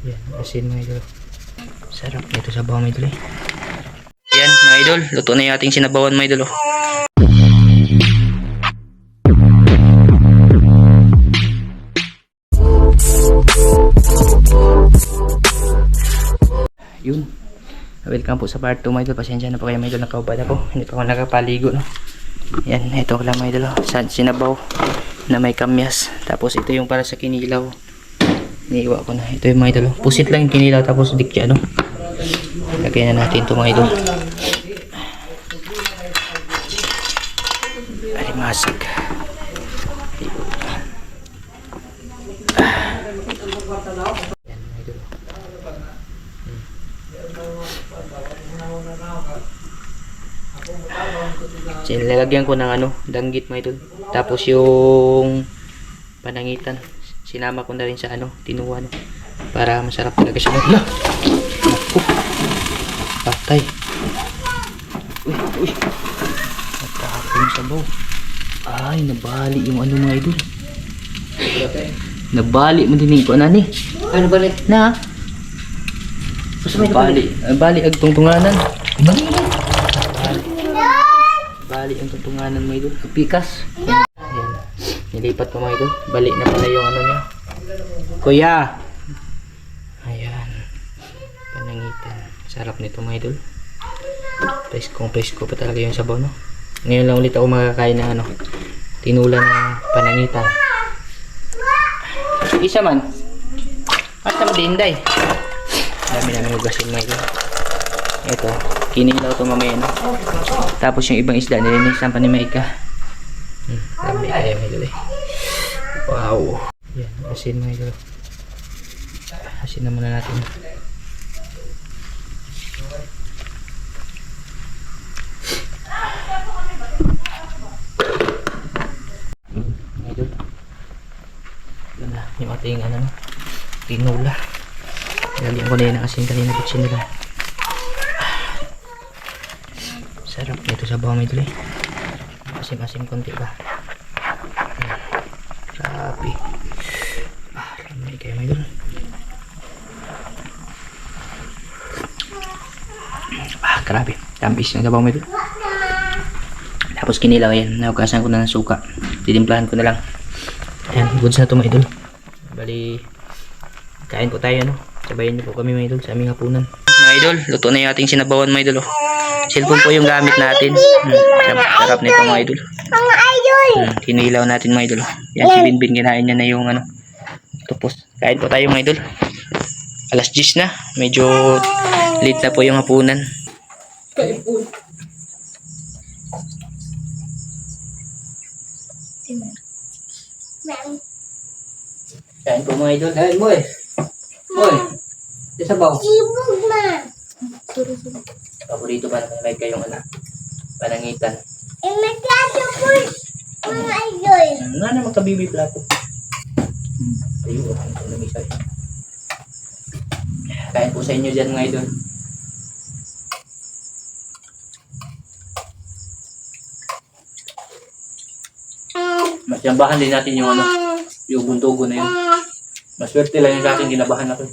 Yan, asin mga idol. Sarap nito sa bawang idol eh. Yan mga idol, luto na yung ating sinabawan mga idol oh. Yun. Welcome po sa part 2 mga idol. Pasensya na po kayo mga idol. Nakaubad ako. Hindi pa ako nakapaligo no. Yan, ito lang mga idol. oh. Sinabaw na may kamyas. Tapos ito yung para sa kinilaw. Iniiwa ko na. Ito yung mga idol. Pusit lang yung kinilaw tapos dikya no. Lagyan na natin ito mga idol. Alimasag. Yan mga idol. Sinalagyan ko ng ano, danggit mga idol. Tapos yung panangitan, sinama ko na rin sa ano, tinuwa no. Para masarap talaga siya. Hala! Naku! Patay! Uy, uy! Natapon yung sabaw. Ay, nabali yung ano mga idol. Nabali mo din ko nani. Ano ba rin? Na? Bali, ah, bali ang tungtunganan. Bali. Bali ang tungtunganan mo idol. Pikas. Nilipat ko mga idol. Bali na pala yung ano niya. Kuya! Ayan. Panangitan. Sarap nito mga idol. Presko, presko pa talaga yung sabaw, no? Ngayon lang ulit ako makakain ng ano, tinula na panangitan. Isa man. Basta mo dinday. Dami namin hugasin mga idol. Ito, kinilaw to mamaya, no? Tapos yung ibang isda, nilinisan pa ni Maika. Hmm, dami kaya mga idol eh. Wow. Yan, asin mga idol. Asin na muna natin. Yung ating ano, tinula. Lagyan ko na yun ng asin kanina kutsin nila. Sarap nito sa bawang idol eh. Asim-asim konti ba? Grabe. Ah, lamay kayo idol. Ah, grabe. Tampis ng sabaw mga idol. Tapos kinilaw yan. Naugasan ko na ng suka. Titimplahan ko na lang. Ayan, goods na ito mga idol. Bali, kain po tayo no. Sabayan niyo po kami mga idol sa aming hapunan. Mga idol, luto na yung ating sinabawan mga idol. Oh. Cellphone po yung gamit natin. Hmm, sarap, sarap mga idol. Mga idol! Kinilaw natin mga idol. Yan si Binbin kinain niya na yung ano. Tupos. Kain po tayo mga idol. Alas 10 na. Medyo late na po yung hapunan. Kain po mga idol. Hey, boy. Boy. Isa ba? Ibog ma! Paborito ba naman may kayong anak? Panangitan. Eh, magkaso nga naman kabibi plato. Ayun, ang lamisa. Kain po sa inyo dyan mga idol. Mas yabahan din natin yung ano, yung buntugo na yun. Maswerte lang yung sa akin, ginabahan ako.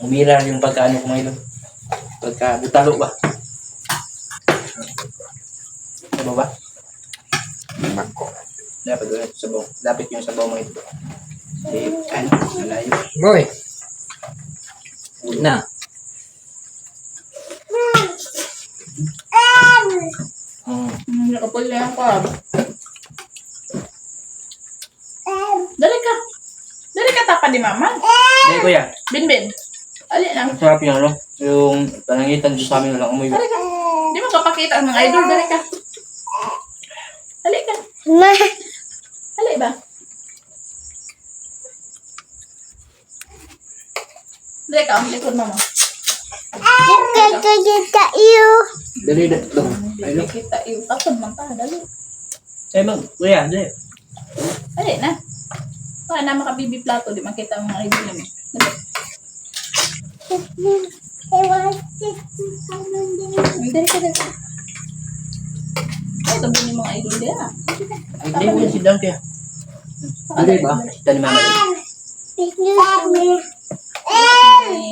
Umira yung pagkaano ko idol. Pagka butalo ba? Ano ba? Dapat doon sa sabaw. Dapat yung sabaw mga ito. Eh, ano, malayo. Boy. Na. Hmm. Nakapul na ako. ah. Dali ka. Dali ka tapa di mama. Dahil kuya, Binbin. Ali lang. ang sarap yung ano, yung panangitan doon sa amin walang umuwi. Dali ka. Di mo kapakita ang mga idol. Dali ka. Dali. Ma! Dali ba? Dali ka. Likod mo mo. Kakakita iyo! Dali, dali. dali. Ay, Dali kita. Yung takod man pa. Dali. Eh, mag, kuya, dali. Dali na. Para na makabibi plato. Di makita ang mga idol namin. Dali. Ewan, sa din. Dali ka. Dali ka. Ay, tabi ni mga idol din ah. Hindi mo si Dan kaya. Hindi ba? Kita ni mama. Daddy. Okay.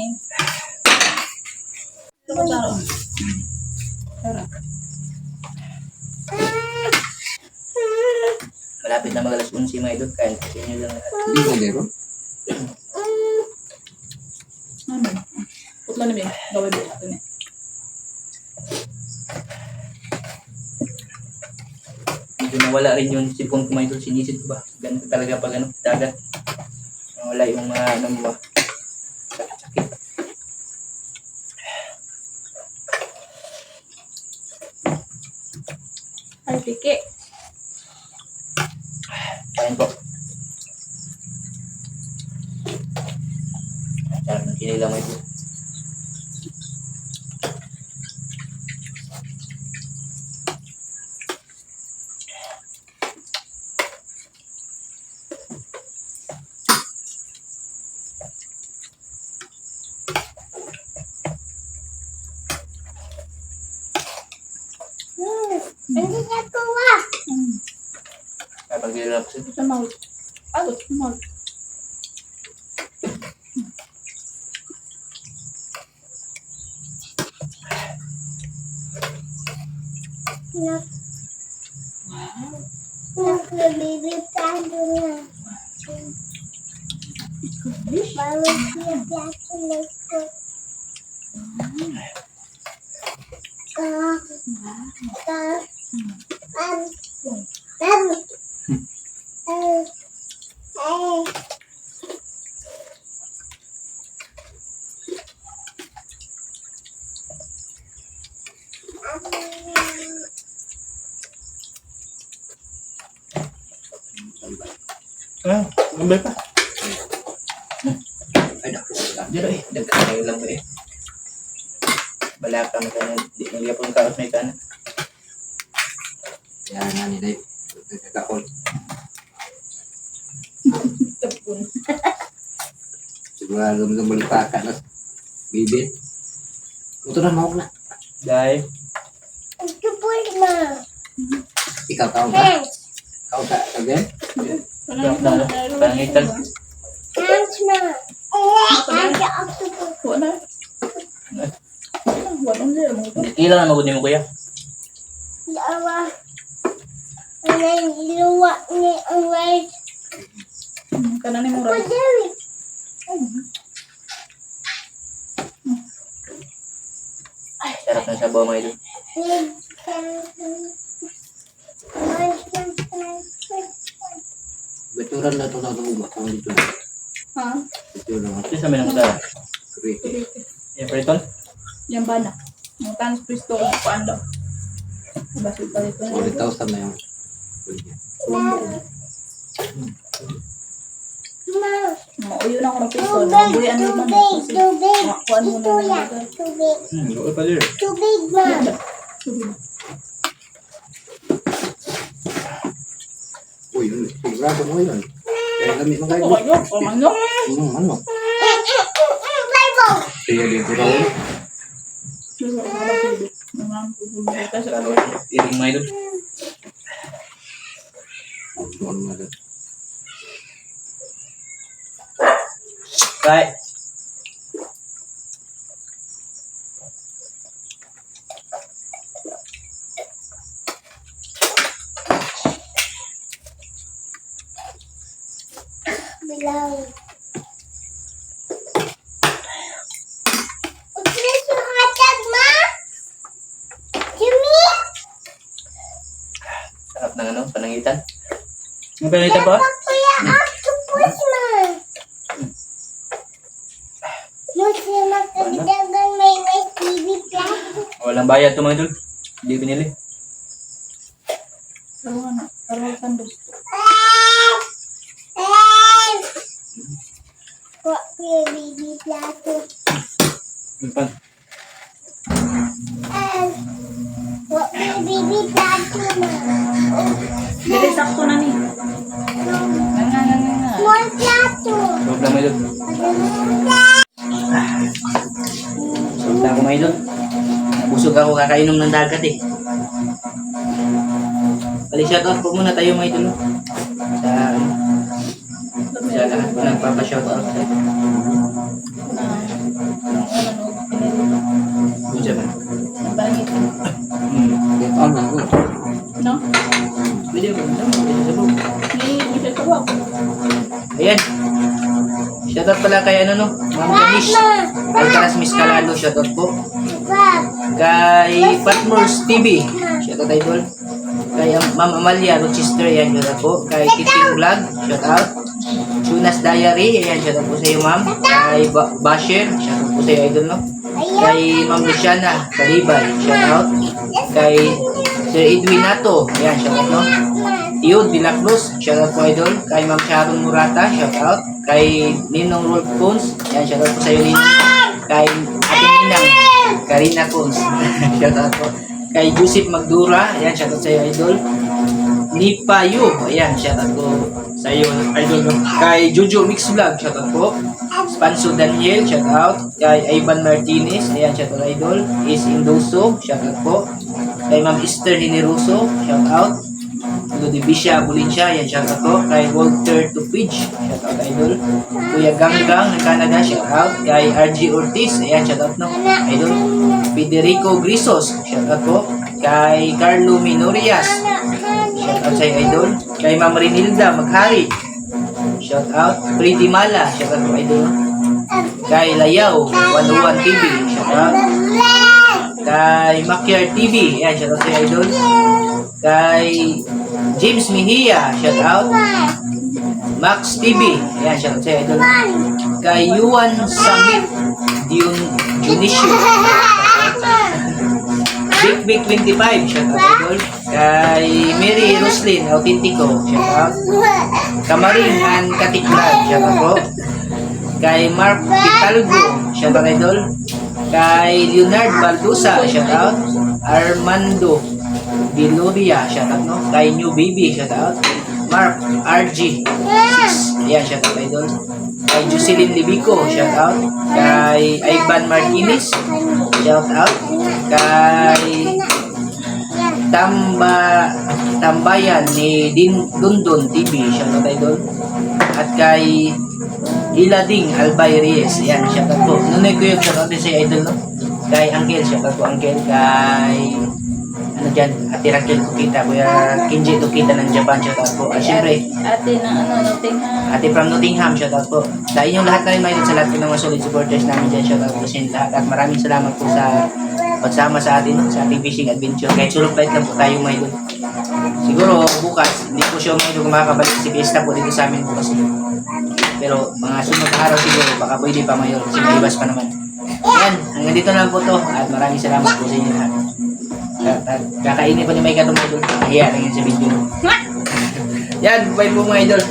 Ito taro. Tara. Malapit na mag alas 11 mga idol. Kaya kasi nyo lang. Hindi ko meron. Ano? Putla na ba? Gawin mo. Ito na. Medyo nawala rin yung sipon ko mga. Sinisid ba? Ganito talaga pag ano, dagat. Nawala yung mga ano mo ba? Sakit-sakit. Ay, piki. Kain po. Sarap ng kinilang mga idol. Hindi na kuha. Hmm. Kapag kinilang po Ito sa mouth. Ano? Sa mouth. Nak. Nagbibigtado na. Bawal siya piyato na ito. Ah, ah, ah, ah, ah, ah. Ah, gambay pa. Ay, naku. Dito eh. Dagkakayo lang ba eh. Balaka mo ka na. Di mo yapon ka at may kana. Kaya nga ni Dave. Nagkakaon. Tapon. Sigurado mo sa malipaka na bibit. Ito na, mawag na. Dahil, Ito po na. Ikaw tao ka? Ikaw ka, again? Na, ano? Pangitan. Wala. Wala mo ito. Ilan na magunin mo kuya? Dalawa. Ano yung iluwa ni ang rice? Kanan ni mo rice. Jerry. Ay, sarap ng sabaw mga idol. Baturan na ito na ito dito na. Ha? Ito na nga. Ito sa mga usara. Kuriti. Yung priton? Yung bana. Yung tanis pisto ko paan daw. Basit pa dito. 40,000 na yung. Ma, Mauyo na ako ng pisto. tubig, Buyan mo man. tubig, Kasi tubig. makakuan mo Ito na yan, lang. tubig. Hmm, doon pa. Tubig, ma. Uy, sigurado mo yun. Kaya Ako ibo. kayo. O manyo. Hmm, ano? Pupunta sa ano. Iring mga idol. Ano nga doon? Kahit. Bilang. Okay, so hatag, ma. Jimmy. Sarap ng ano, panangitan. Yung panangitan pa? Kuya, ma. No, siya magkagdagan may may TV plastic. Walang bayad to mga idol. Hindi binili. Ano. Pero sandok. Ko yung baby plato. Pan. Ko yung baby plato, ma. Dili sakto na ni. Nga nga nga nga. Small plato. Sobrang ako mga idol. Busog ako kakainom ng dagat eh. Bali shoutout po muna tayo mga idol. Sa, ano, sa lahat po nagpapa-shoutout. Shoutout pala kay ano no, Ma'am Janice. Alcaraz Miss Calado, shoutout po. Kay Patmores TV, shoutout idol. Kay Am- Ma'am Amalia Rochester, yan, shoutout po. Kay Titing Vlog, shoutout. Tunas Diary, ayan, shoutout po sa iyo ma'am. Kay ba- Basher, shoutout po sa iyo idol no. Kay Ma'am Luciana Kalibay, shoutout. Kay Sir Edwin Nato, ayan, shoutout no. Tiyod de la Cruz, shoutout po idol. Kay Ma'am Sharon Murata, shoutout. Kay Ninong Rolf Kunz, yan, shoutout po sa iyo Ninong. Kay Ate Ninang, Karina Kunz, shoutout po. Kay Joseph Magdura, yan, shoutout sa iyo idol. Nipa Yu, ayan, shoutout po sa iyo idol. Kay Jojo Mix Vlog, shoutout po. Spanso Daniel, shoutout. Kay Ivan Martinez, ayan, shoutout idol. Is Indoso, shoutout po. Kay Ma'am Esther Hineroso, shoutout. Ludibisha Bulinsya, yan shoutout po. Kay Walter Tupidge, shoutout idol. Kuya Ganggang ng Canada, shoutout. Kay RG Ortiz, ayan shoutout no, idol. Federico Grisos, shoutout po. Kay Carlo Minorias, shoutout sa idol. Kay Ma'am Renilda Maghari, shoutout. Pretty Mala, shoutout po idol. Kay Layaw, 101 TV, shoutout. Kay Makyar TV, ayan shoutout sa idol. Kay James Mejia, shout out. Max TV, ayan, shout out sa idol. Kay Yuan Samit Dion Junicio, Big Big 25, shout out idol. Kay Mary Roslyn Autentico, shout out. Kamaring and Katiklan, shout out po. Kay Mark Pitalgo, shout out idol. Kay Leonard Baldusa, shout out. Armando Diloria, shout out no. Kay New Baby, shout out. Mark RG, 6, ayan, shout out idol. Kay Jocelyn Libico, shout out. Kay Ivan Martinez, shout out. Kay Tamba Tambayan ni Din Dundon TV, shout out idol. At kay Ilading Albay Reyes, ayan, shout out po. Nunoy ko yung din si idol no. Kay Angel, shout out po Angel. Kay ano dyan, Ate Raquel Tukita, Kuya Kinji Tukita ng Japan, shout out po. At syempre, Ate na ano, noting ha. Ate from Nottingham, shout out po. Sa inyong lahat na rin may sa lahat ng mga solid supporters namin dyan, shout out po sa lahat. At maraming salamat po sa pagsama sa atin sa ating fishing adventure. Kahit solo flight lang po tayo may doon. Siguro bukas, hindi po siya may doon makakabalik si Fiesta po dito sa amin bukas. Pero mga sunod araw siguro, baka pwede pa mayor kasi may ibas pa naman. Yan, hanggang dito na lang po to. At maraming salamat po sa inyo lahat. At, at kakainin pa ni Mike doon. Nahiya lang yun sa video. Yan, bye po mga idol.